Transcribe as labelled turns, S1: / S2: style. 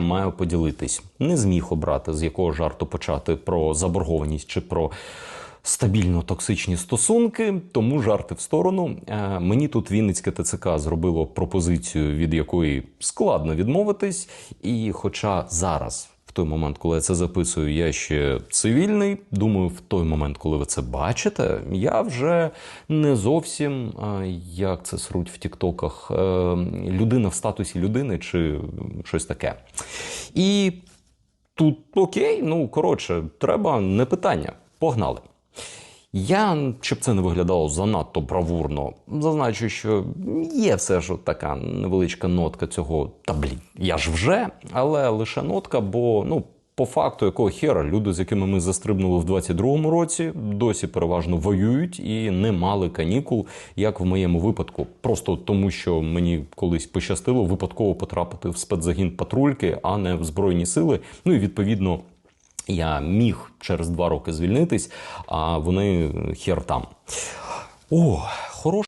S1: Маю поділитись. Не зміг обрати, з якого жарту почати про заборгованість чи про стабільно токсичні стосунки. Тому жарти в сторону. Е, Мені тут Вінницьке ТЦК зробило пропозицію, від якої складно відмовитись. І хоча зараз. Той момент, коли я це записую, я ще цивільний. Думаю, в той момент, коли ви це бачите, я вже не зовсім як це сруть в Тіктоках, е, людина в статусі людини чи щось таке. І тут окей, ну коротше, треба не питання. Погнали. Я, щоб це не виглядало занадто бравурно, зазначу, що є все ж така невеличка нотка цього. Та блін, я ж вже, але лише нотка, бо ну. По факту, якого хера люди, з якими ми застрибнули в 22-му році, досі переважно воюють і не мали канікул, як в моєму випадку. Просто тому, що мені колись пощастило випадково потрапити в спецзагін патрульки, а не в збройні сили. Ну і відповідно я міг через два роки звільнитись, а вони хер там. О,